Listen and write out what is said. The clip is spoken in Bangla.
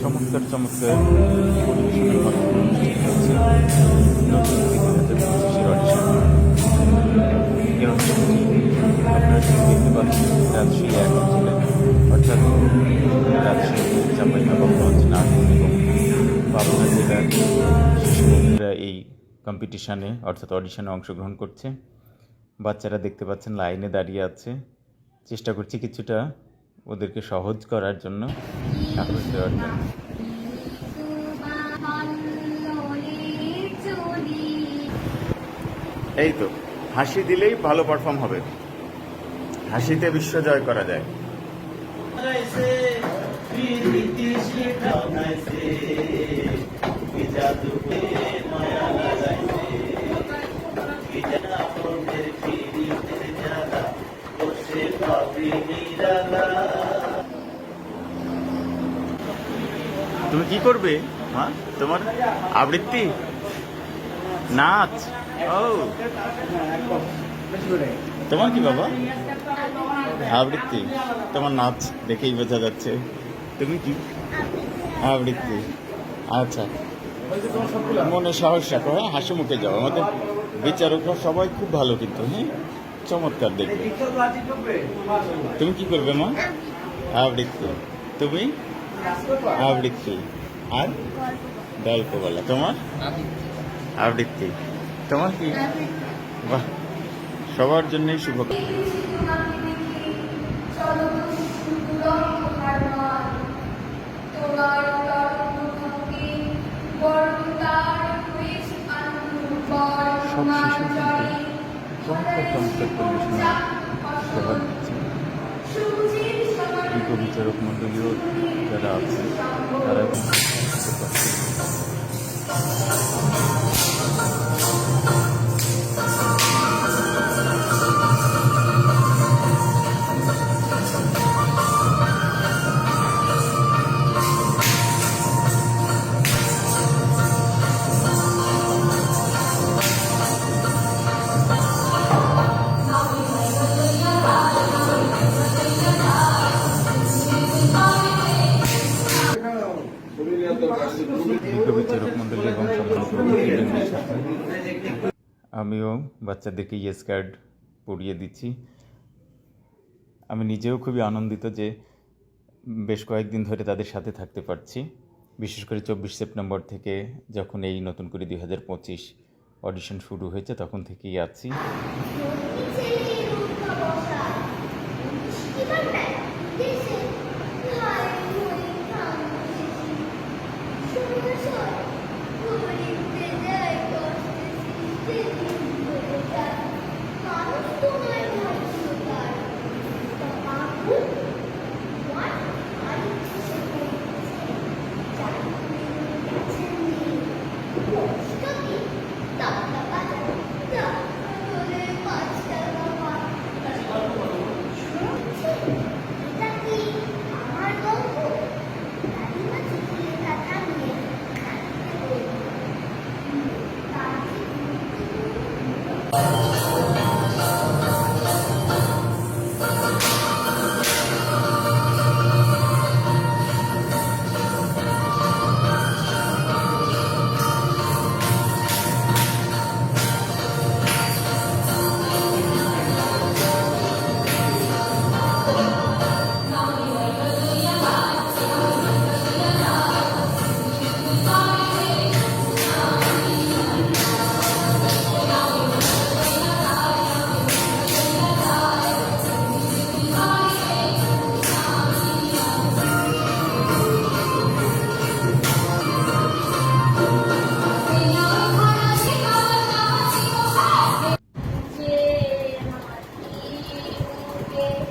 চমৎকার চমৎকার পরিবেশনের মাধ্যমে অনুষ্ঠিত হচ্ছে নতুন থেকে হাজার এই কম্পিটিশানে অর্থাৎ অডিশনে অংশগ্রহণ করছে। বাচ্চারা দেখতে পাচ্ছেন লাইনে দাঁড়িয়ে আছে। চেষ্টা করছি কিছুটা ওদেরকে সহজ করার জন্য সাহস দেওয়ার জন্য। এই তো হাসি দিলেই ভালো পারফর্ম হবে। হাসিতে বিশ্ব জয় করা যায়। তুমি কি করবে? হ্যাঁ তোমার আবৃত্তি? নাচ? ও। তোমার কি বাবা? আবৃত্তি। তোমার নাচ দেখেই বোঝা যাচ্ছে। তুমি কি? আবৃত্তি। আচ্ছা। মনে সাহস রাখো হ্যাঁ? হাসি মুখে যাও। আমাদের বিচারকরা সবাই খুব ভালো কিন্তু হ্যাঁ? চমৎকার দেখবে। তুমি কি করবে মা? আবৃত্তি। তুমি? আবৃত্তি। আর গল্প বলা তোমার? আবৃত্তি। তোমার কি? বাহ। সবার জন্যই শুভ সব শিশু দিচ্ছে বিজ্ঞ বিচারক মণ্ডলীয় যারা আছে তারা আমিও বাচ্চাদেরকে ইয়েস কার্ড পড়িয়ে দিচ্ছি। আমি নিজেও খুবই আনন্দিত যে বেশ কয়েকদিন ধরে তাদের সাথে থাকতে পারছি। বিশেষ করে চব্বিশ সেপ্টেম্বর থেকে যখন এই নতুন করে দুই হাজার পঁচিশ অডিশন শুরু হয়েছে, তখন থেকেই আছি। 小鸡，闹闹把头摇，手里把枪拿好。拿起扳手来，敲敲。拿起鸡，把门关好。拿起马蹄金，把它磨。拿起锤子，嗯，拿起斧头，嗯。যে